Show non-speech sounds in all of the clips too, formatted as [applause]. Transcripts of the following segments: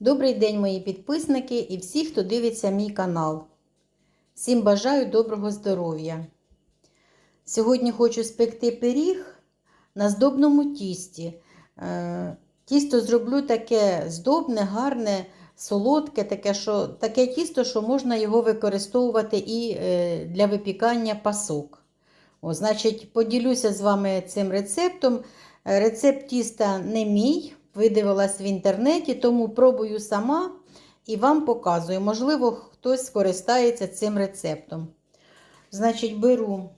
Добрий день, мої підписники і всі, хто дивиться мій канал. Всім бажаю доброго здоров'я. Сьогодні хочу спекти пиріг на здобному тісті. Е, Тісто зроблю таке здобне, гарне, солодке, таке, що, таке тісто, що можна його використовувати і е, для випікання пасок. О, значить, поділюся з вами цим рецептом. Рецепт тіста не мій, видивилась в інтернеті, тому пробую сама і вам показую. Можливо, хтось скористається цим рецептом. Значить, беру.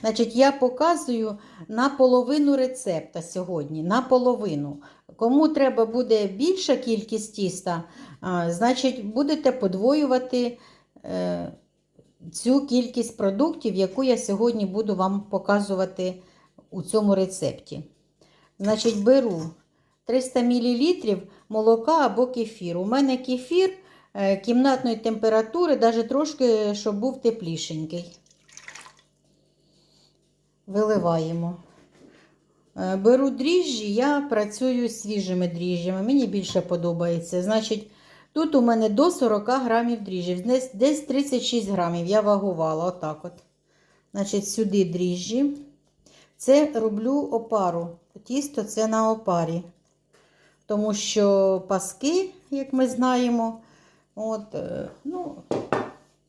Значить, я показую на половину рецепта сьогодні. На половину. Кому треба буде більша кількість тіста, значить, будете подвоювати е, цю кількість продуктів, яку я сьогодні буду вам показувати у цьому рецепті. Значить, беру 300 мл молока або кефір. У мене кефір е, кімнатної температури, навіть трошки, щоб був теплішенький. Виливаємо. Е, Беру дріжджі, я працюю свіжими дріжджами. Мені більше подобається. Значить, тут у мене до 40 грамів дріжджів, десь 36 грамів. Я вагувала отак от. Значить, сюди дріжджі. Це роблю опару. Тісто це на опарі. Тому що паски, як ми знаємо, от, е, ну,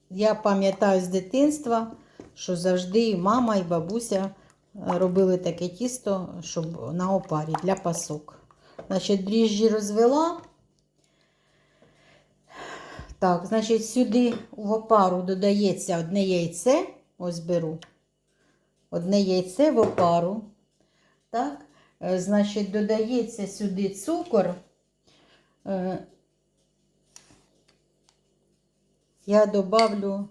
я пам'ятаю з дитинства, що завжди і мама, і бабуся робили таке тісто, щоб на опарі для пасок. Значить, дріжджі розвела. Так, значить, сюди в опару додається одне яйце. Ось беру. Одне яйце в опару. Так, е, значить, додається сюди цукор. Е, Я добавлю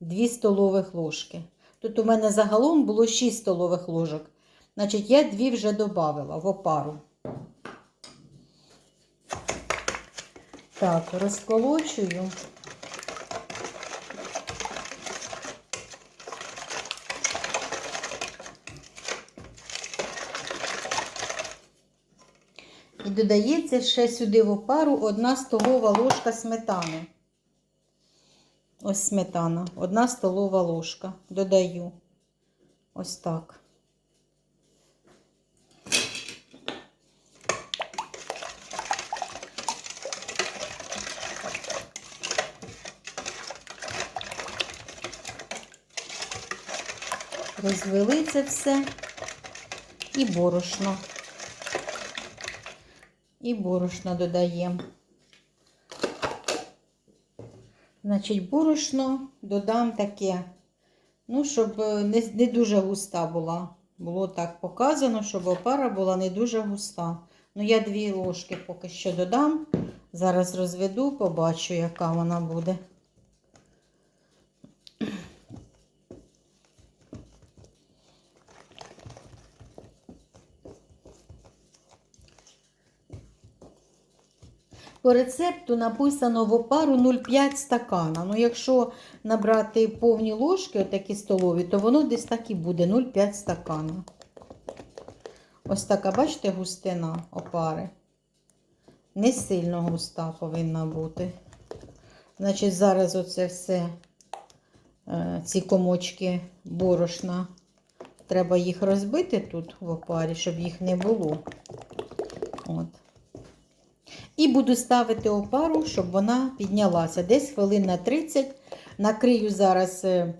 2 столових ложки. Тут у мене загалом було 6 столових ложок. Значить, я 2 вже додавила в опару. Так, розколочую. Додається ще сюди в опару 1 столова ложка сметани. Ось сметана, 1 столова ложка. Додаю. Ось так. Розвели це все і борошно. І борошно додаємо. Значить, борошно додам таке, ну, щоб не, не дуже густа була. Було так показано, щоб опара була не дуже густа. Ну, я дві ложки поки що додам. Зараз розведу, побачу, яка вона буде. По рецепту написано в опару 0,5 стакана. Ну, якщо набрати повні ложки, отакі столові, то воно десь так і буде 0,5 стакана. Ось така, бачите, густина опари. Не сильно густа повинна бути. Значить, зараз оце все, е, ці комочки борошна. Треба їх розбити тут в опарі, щоб їх не було. От. І буду ставити опару, щоб вона піднялася. Десь хвилин на 30. Накрию зараз е,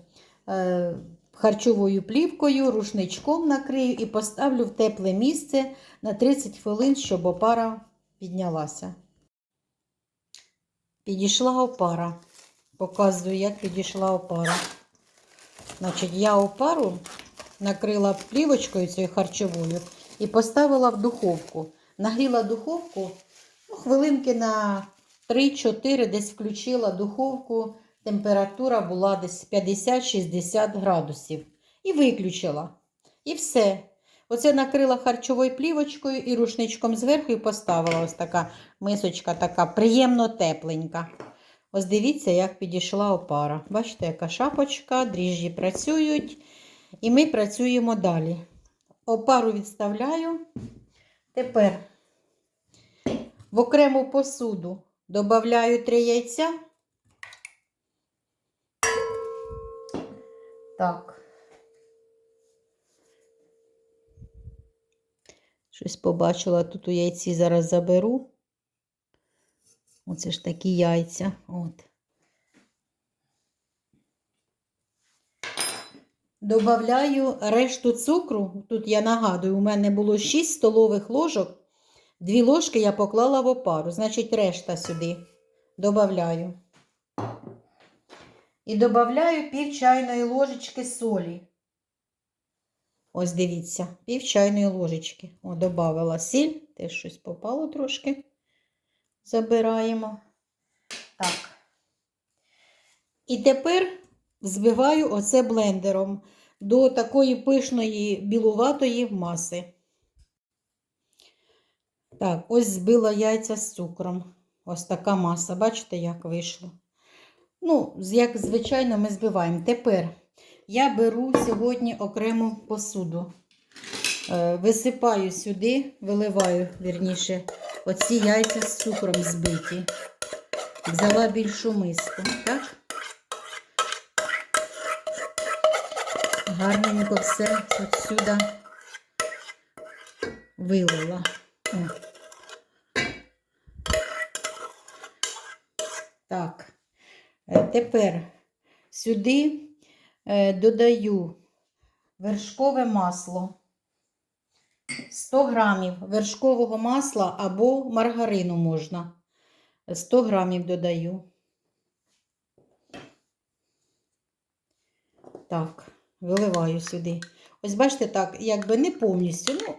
е, харчовою плівкою, рушничком накрию і поставлю в тепле місце на 30 хвилин, щоб опара піднялася. Підійшла опара. Показую, як підійшла опара. Значить, я опару накрила плівочкою цією харчовою і поставила в духовку. Нагріла духовку. Ну, хвилинки на 3-4 десь включила духовку. Температура була десь 50-60 градусів. І виключила. І все. Оце накрила харчовою плівочкою і рушничком зверху і поставила ось така мисочка, така приємно тепленька. Ось дивіться, як підійшла опара. Бачите, яка шапочка, дріжджі працюють. І ми працюємо далі. Опару відставляю. Тепер В окрему посуду додаю 3 яйця. Так. Щось побачила тут у яйці, зараз заберу. Оце ж такі яйця. От. Добавляю решту цукру. Тут я нагадую, у мене було 6 столових ложок. Дві ложки я поклала в опару, значить, решта сюди добавляю. І додаю пів чайної ложечки солі. Ось дивіться, пів чайної ложечки. О, додавала сіль, теж щось попало трошки. Забираємо. Так. І тепер збиваю оце блендером до такої пишної білуватої маси. Так, ось збила яйця з цукром. Ось така маса. Бачите, як вийшло? Ну, як звичайно, ми збиваємо. Тепер я беру сьогодні окрему посуду. Е, Висипаю сюди, виливаю, вірніше, оці яйця з цукром збиті. Взяла більшу миску, так? Гарненько все отсюда вилила. Так, Е, тепер сюди е, додаю вершкове масло. 100 грамів вершкового масла або маргарину можна. 100 грамів додаю. Так, виливаю сюди. Ось бачите, так, якби не повністю, ну,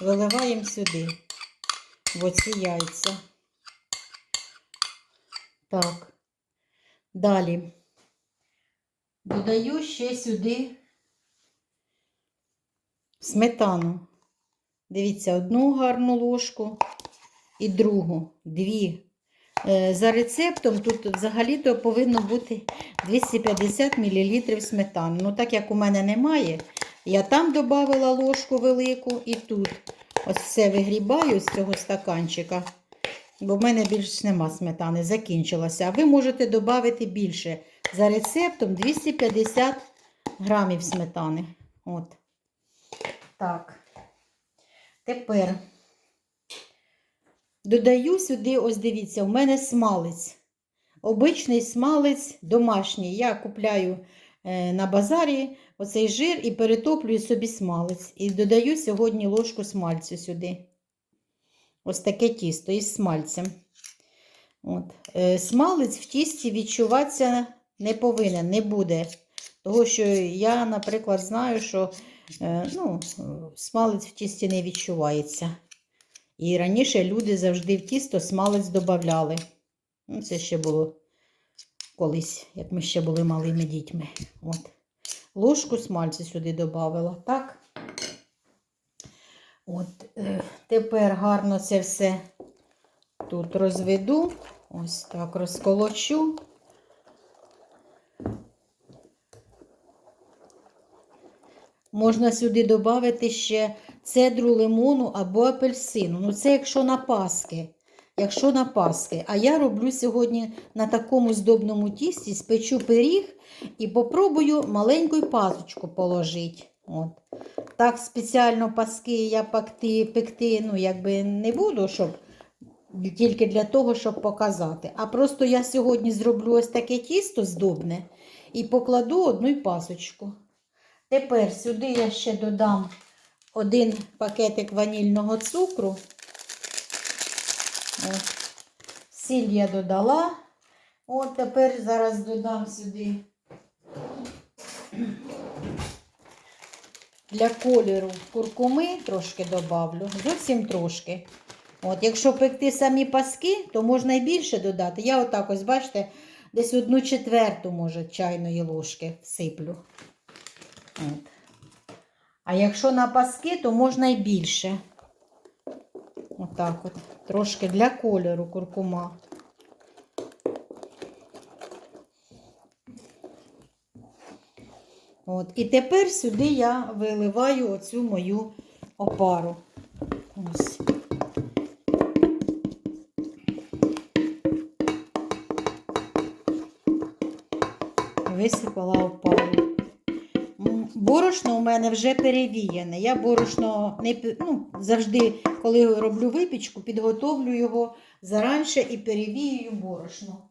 виливаємо сюди, в оці яйця. Так. Далі. Додаю ще сюди сметану. Дивіться, одну гарну ложку і другу, дві. Е, За рецептом тут взагалі-то повинно бути 250 мл сметани. Ну, так як у мене немає, я там додала ложку велику і тут. Ось все вигрібаю з цього стаканчика, бо в мене більш нема сметани, закінчилася. А ви можете додати більше. За рецептом 250 грамів сметани. От. Так. Тепер додаю сюди, ось дивіться, у мене смалець. Обичний смалець домашній. Я купляю на базарі оцей жир і перетоплюю собі смалець. І додаю сьогодні ложку смальцю сюди. Ось таке тісто із смальцем. От. Е, смалець в тісті відчуватися не повинен, не буде. Того, що я, наприклад, знаю, що е, ну, смалець в тісті не відчувається. І раніше люди завжди в тісто смалець додавали. Ну, це ще було колись, як ми ще були малими дітьми. От. Ложку смальцю сюди додавала, так? От, е, тепер гарно це все тут розведу. Ось так розколочу. Можна сюди додати ще цедру лимону або апельсину. Ну, це якщо на паски. Якщо на паски. А я роблю сьогодні на такому здобному тісті, спечу пиріг і попробую маленьку пасочку положити. От. Так спеціально паски я пекти, пекти ну, якби не буду, щоб тільки для того, щоб показати. А просто я сьогодні зроблю ось таке тісто здобне і покладу одну пасочку. Тепер сюди я ще додам один пакетик ванільного цукру. От. Сіль я додала. От тепер зараз додам сюди для кольору куркуми трошки добавлю, зовсім трошки. От, якщо пекти самі паски, то можна і більше додати. Я отак ось, бачите, десь одну четверту, може, чайної ложки всиплю. От. А якщо на паски, то можна і більше. Отак от. Трошки для кольору куркума. От. І тепер сюди я виливаю оцю мою опару. Ось. Висипала опару. Борошно у мене вже перевіяне. Я борошно не ну, завжди, коли роблю випічку, підготовлю його заранше і перевіюю борошно.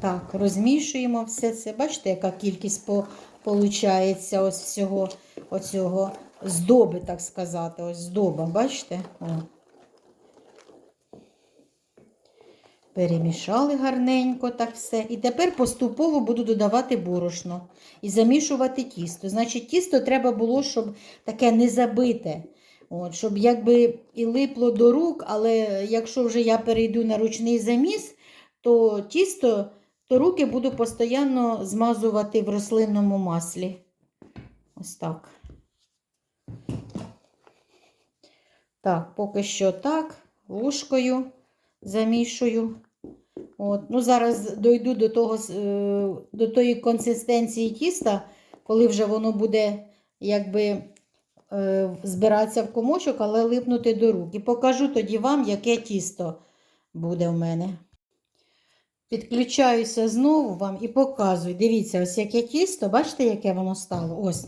Так, розмішуємо все це. Бачите, яка кількість по, получається ось всього оцього здоби, так сказати. Ось здоба, бачите? О. Перемішали гарненько так все. І тепер поступово буду додавати борошно і замішувати тісто. Значить, тісто треба було, щоб таке не забите. От, щоб якби і липло до рук, але якщо вже я перейду на ручний заміс, то тісто, то руки буду постійно змазувати в рослинному маслі. Ось так. Так, поки що так, ложкою замішую. От. Ну, зараз дойду до, того, е, до тої консистенції тіста, коли вже воно буде якби е, збиратися в комочок, але липнути до рук. І покажу тоді вам, яке тісто буде в мене. Підключаюся знову вам і показую. Дивіться, ось яке тісто, бачите, яке воно стало? Ось.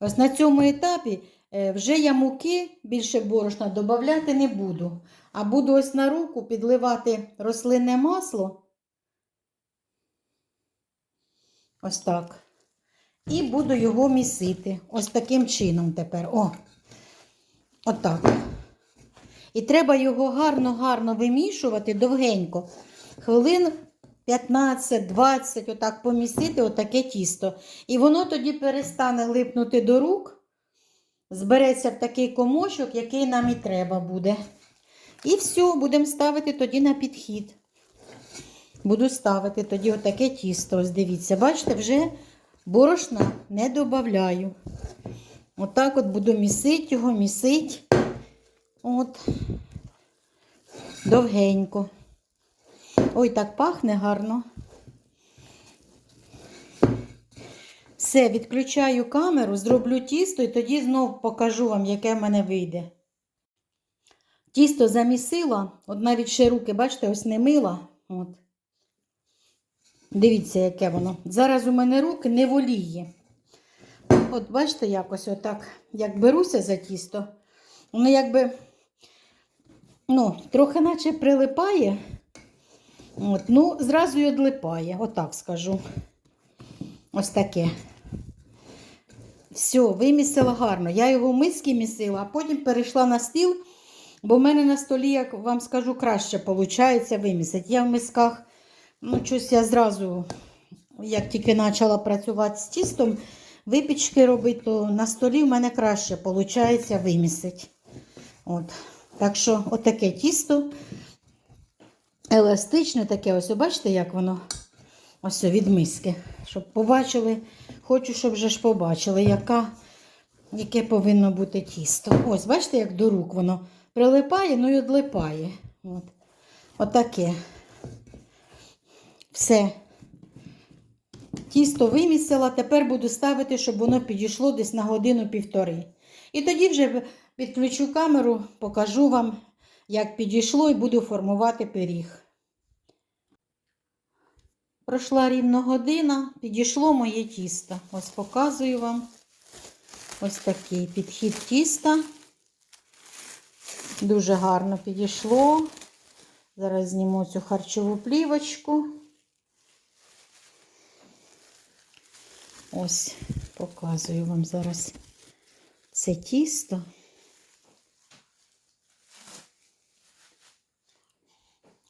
Ось на цьому етапі е, вже я муки більше борошна додати не буду. А буду ось на руку підливати рослинне масло. Ось так. І буду його місити. Ось таким чином тепер. О! Отак. І треба його гарно-гарно вимішувати довгенько. Хвилин 15-20, отак помісити, отаке тісто. І воно тоді перестане липнути до рук, збереться в такий комочок, який нам і треба буде. І все, будемо ставити тоді на підхід. Буду ставити тоді отаке тісто. Ось дивіться, бачите, вже борошна не додаю. Отак от буду місити його, місити. От. Довгенько. Ой, так пахне гарно. Все, відключаю камеру, зроблю тісто і тоді знов покажу вам, яке в мене вийде. Тісто замісила, от навіть ще руки, бачите, ось не мила. От. Дивіться, яке воно. Зараз у мене руки не воліє. От бачите, якось отак, як беруся за тісто, воно якби, ну, трохи наче прилипає. От, ну, зразу й одлипає, отак скажу. Ось таке. Все, вимісила гарно. Я його миски місила, а потім перейшла на стіл, бо в мене на столі, як вам скажу, краще виходить вимісити. Я в мисках, ну, щось я зразу, як тільки почала працювати з тістом, випічки робити, то на столі в мене краще виходить вимісити. От. Так що, отаке тісто. Еластичне таке, ось бачите, як воно ось від миски. Щоб побачили, хочу, щоб вже ж побачили, яка, яке повинно бути тісто. Ось, бачите, як до рук воно прилипає, ну і одлипає. От. Отаке. Все. Тісто вимісила, тепер буду ставити, щоб воно підійшло десь на годину-півтори. І тоді вже підключу камеру, покажу вам, як підійшло, і буду формувати пиріг. Пройшла рівно година, підійшло моє тісто. Ось показую вам ось такий підхід тіста. Дуже гарно підійшло. Зараз зніму цю харчову плівочку. Ось, показую вам зараз це тісто.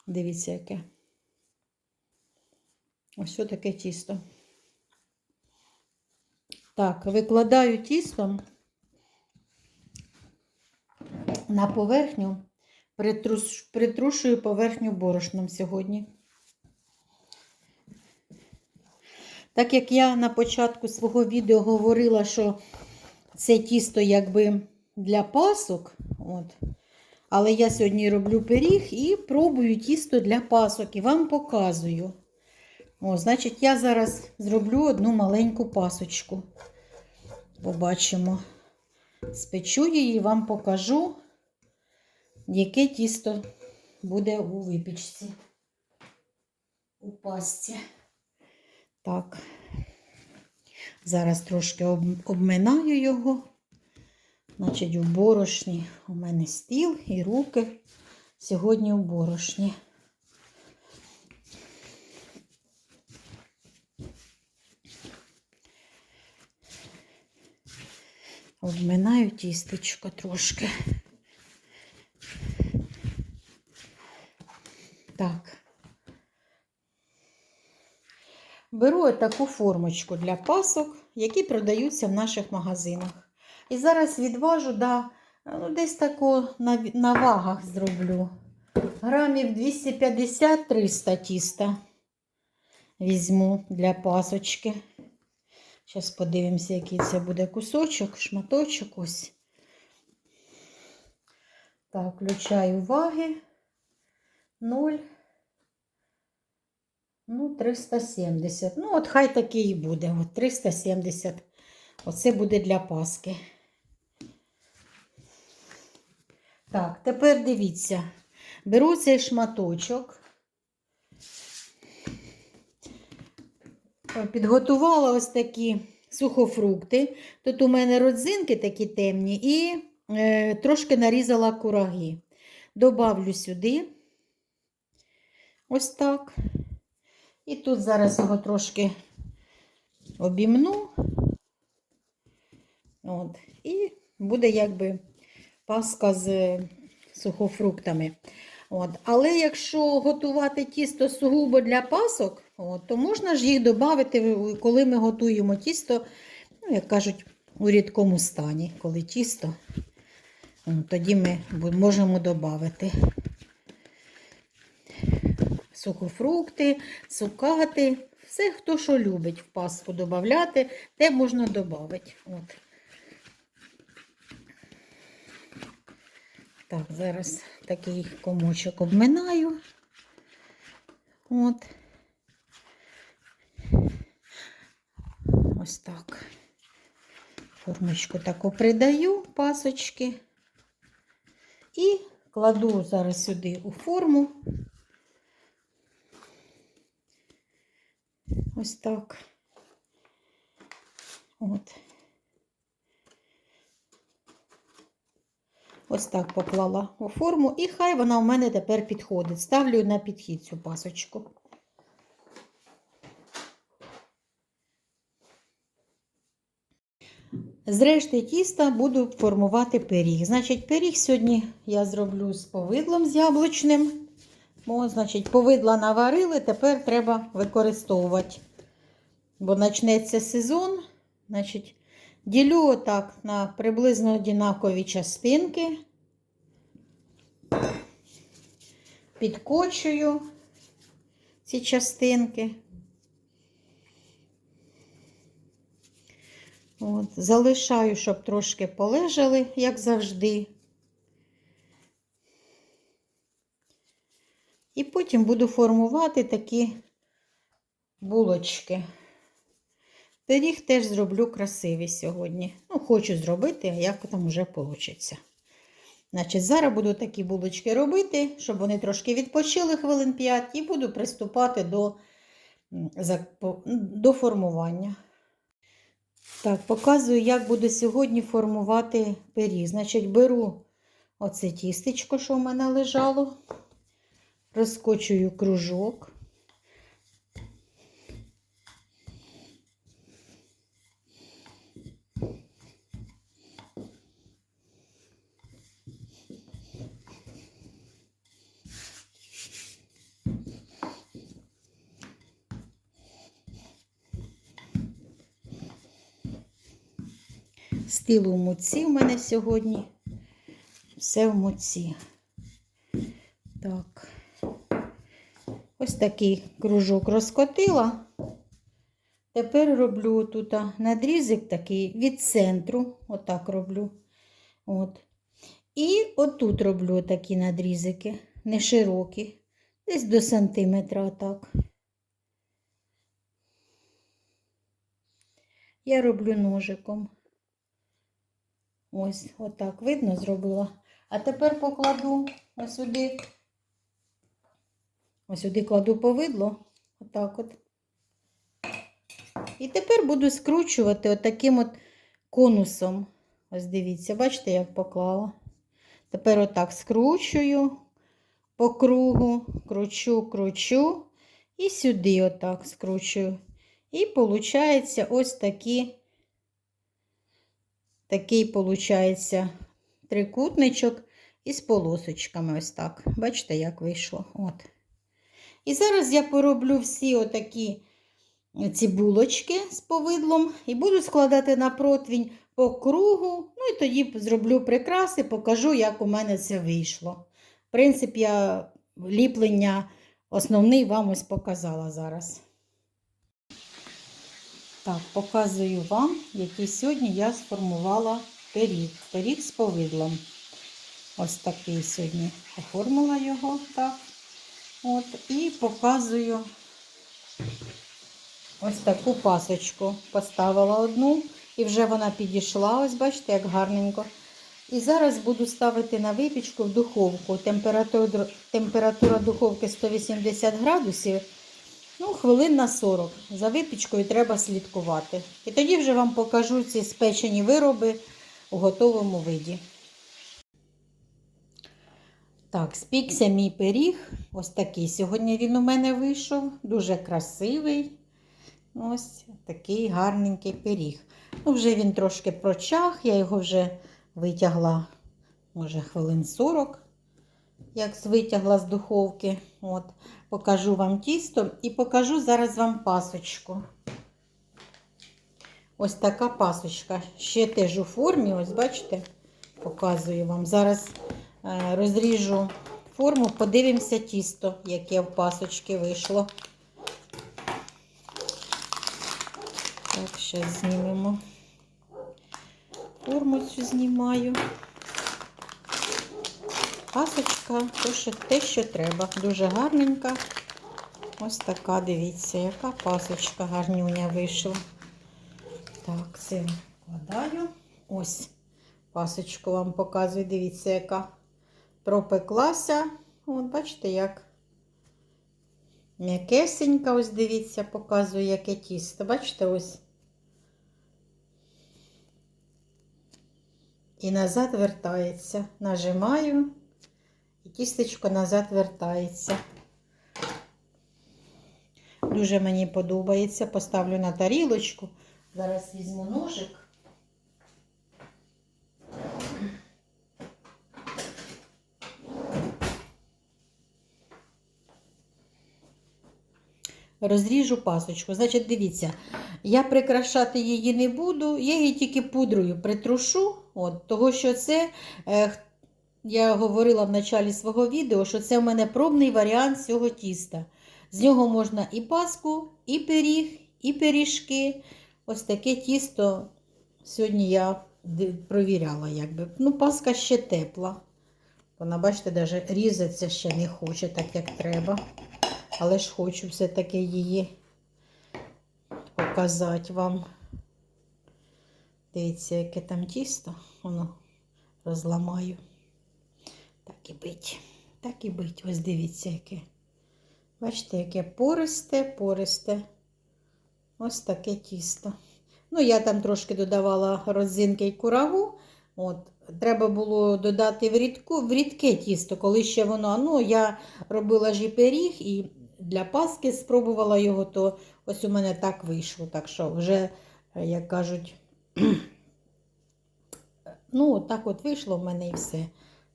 Дивіться, яке. Ось таке тісто. Так, викладаю тісто на поверхню, притрушую поверхню борошном сьогодні. Так як я на початку свого відео говорила, що це тісто якби для пасок, от, але я сьогодні роблю пиріг і пробую тісто для пасок і вам показую. О, значить, я зараз зроблю одну маленьку пасочку. Побачимо. Спечу її вам покажу, яке тісто буде у випічці. У пастці. Так. Зараз трошки обминаю його. Значить, у борошні у мене стіл і руки. Сьогодні у борошні. Обминаю тістечко трошки. Так. Беру таку формочку для пасок, які продаються в наших магазинах. І зараз відважу да, ну, десь таку на, на вагах зроблю. Грамів 250-300 тіста візьму для пасочки. Зараз подивимося, який це буде кусочок, шматочок ось. Так, включаю ваги. 0. Ну, 370. Ну, от хай такий і буде. От 370. Оце буде для паски. Так, тепер дивіться. Беру цей шматочок. Е, Підготувала ось такі сухофрукти. Тут у мене родзинки такі темні і е, трошки нарізала кураги. Добавлю сюди. Ось так. І тут зараз його трошки обімну. От. І буде якби паска з сухофруктами. От. Але якщо готувати тісто сугубо для пасок, от, то можна ж їх додати, коли ми готуємо тісто, ну, як кажуть, у рідкому стані, коли тісто, тоді ми можемо додати сухофрукти, цукати, все, хто що любить в паску додати, те можна додати. От. Так, зараз такий комочок обминаю. От. Ось так. Формочку таку придаю, пасочки. І кладу зараз сюди у форму. Ось так. От. Ось так поклала у форму, і хай вона у мене тепер підходить. Ставлю на підхід цю пасочку. З решти тіста буду формувати пиріг. Значить, пиріг сьогодні я зроблю з повидлом з яблучним. О, значить, повидла наварили, тепер треба використовувати. Бо почнеться сезон. Значить, ділю отак на приблизно однакові частинки. Підкочую ці частинки. От, залишаю, щоб трошки полежали, як завжди. І потім буду формувати такі булочки. Пиріг теж зроблю красивий сьогодні. Ну, хочу зробити, а як там вже вийде. Значить, зараз буду такі булочки робити, щоб вони трошки відпочили хвилин 5 і буду приступати до, до формування. Так, показую, як буду сьогодні формувати пиріг. Значить, беру оце тістечко, що в мене лежало, розкочую кружок. Стіл у муці в мене сьогодні. Все в муці. Так. Ось такий кружок розкотила. Тепер роблю тут надрізик такий від центру. Отак роблю. От. І отут роблю такі надрізики, не широкі, десь до сантиметра отак. Я роблю ножиком. Ось, отак видно зробила. А тепер покладу ось сюди Ось сюди кладу повидло. Отак от. І тепер буду скручувати отаким от конусом. Ось дивіться, бачите, як поклала. Тепер отак скручую по кругу, кручу, кручу і сюди отак скручую. І виходить ось такі, такий получається трикутничок із полосочками. Ось так. Бачите, як вийшло. От. І зараз я пороблю всі отакі ці булочки з повидлом і буду складати на противень по кругу. Ну і тоді зроблю прикраси, покажу, як у мене це вийшло. Принцип я ліплення основний вам ось показала зараз. Так, показую вам, який сьогодні я сформувала пиріг. Пиріг з повидлом. Ось такий сьогодні оформила його так. От, і показую ось таку пасочку. Поставила одну, і вже вона підійшла. Ось бачите, як гарненько. І зараз буду ставити на випічку в духовку. Температура, температура духовки 180 градусів. Ну, хвилин на 40. За випічкою треба слідкувати. І тоді вже вам покажу ці спечені вироби у готовому виді. Так, спікся мій пиріг. Ось такий. Сьогодні він у мене вийшов. Дуже красивий. Ось такий гарненький пиріг. Ну, вже він трошки прочах, я його вже витягла, може, хвилин 40, як витягла з духовки. От, Покажу вам тісто і покажу зараз вам пасочку. Ось така пасочка. Ще теж у формі, ось бачите, показую вам. Зараз е, розріжу форму, подивимося тісто, яке в пасочки вийшло. Так, зараз знімемо. Форму цю знімаю. Пасочка, то що, те, що треба. Дуже гарненька. Ось така, дивіться, яка пасочка гарнюня вийшла. Так, це вкладаю. Ось пасочку вам показую. Дивіться, яка пропеклася. От, бачите, як м'якесенька, ось дивіться, показую, яке тісто. Бачите, ось. І назад вертається. Нажимаю, тістечко назад вертається. Дуже мені подобається. Поставлю на тарілочку. Зараз візьму ножик. Розріжу пасочку. Значить, дивіться, я прикрашати її не буду, я її тільки пудрою притрушу. От, Того, що це, е, я говорила в началі свого відео, що це в мене пробний варіант цього тіста. З нього можна і паску, і пиріг, і пиріжки. Ось таке тісто сьогодні я провіряла. якби. Ну, Паска ще тепла. Вона, бачите, навіть різатися ще не хоче, так як треба. Але ж хочу все-таки її показати вам. Дивіться, яке там тісто, воно розламаю. Так і бить. Так і бить. Ось дивіться, яке. Бачите, яке пористе, пористе. Ось таке тісто. Ну, я там трошки додавала родзинки і кураву. От, Треба було додати в рідку, в рідке тісто, коли ще воно. Ну, я робила ж і пиріг, і для Паски спробувала його, то ось у мене так вийшло. Так що вже, як кажуть, [clears throat] ну, так от вийшло в мене і все.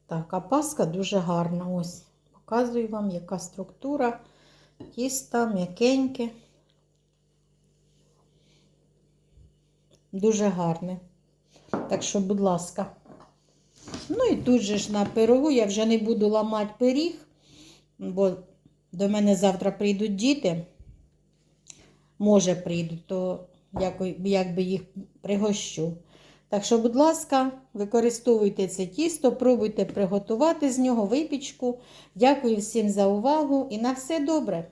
Так, а Паска дуже гарна. Ось, показую вам, яка структура, тіста, м'якеньке. Дуже гарне. Так що, будь ласка. Ну і тут же ж на пирогу я вже не буду ламати пиріг, бо до мене завтра прийдуть діти. Може, прийдуть, то як би їх пригощу. Так що, будь ласка, використовуйте це тісто, пробуйте приготувати з нього випічку. Дякую всім за увагу і на все добре!